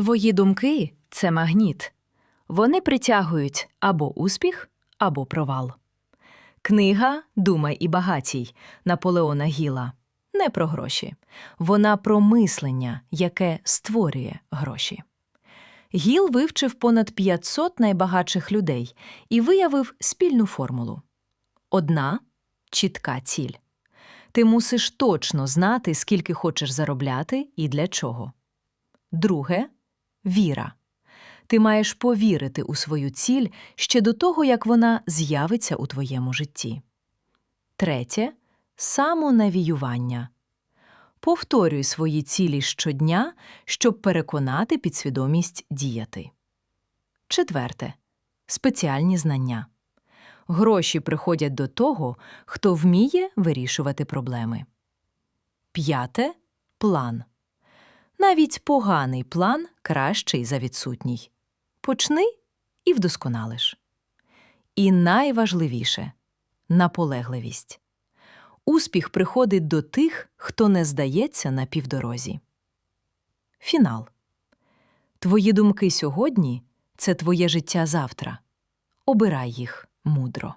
Твої думки це магніт. Вони притягують або успіх, або провал. Книга Думай і багатій Наполеона Гіла не про гроші. Вона про мислення, яке створює гроші. Гіл вивчив понад 500 найбагатших людей і виявив спільну формулу. Одна чітка ціль. Ти мусиш точно знати, скільки хочеш заробляти і для чого. Друге віра. Ти маєш повірити у свою ціль ще до того, як вона з'явиться у твоєму житті. Третє самонавіювання. Повторюй свої цілі щодня, щоб переконати підсвідомість діяти. Четверте спеціальні знання. Гроші приходять до того, хто вміє вирішувати проблеми. П'яте план. Навіть поганий план кращий за відсутній. Почни і вдосконалиш. І найважливіше наполегливість. Успіх приходить до тих, хто не здається на півдорозі. Фінал. Твої думки сьогодні це твоє життя завтра. Обирай їх мудро.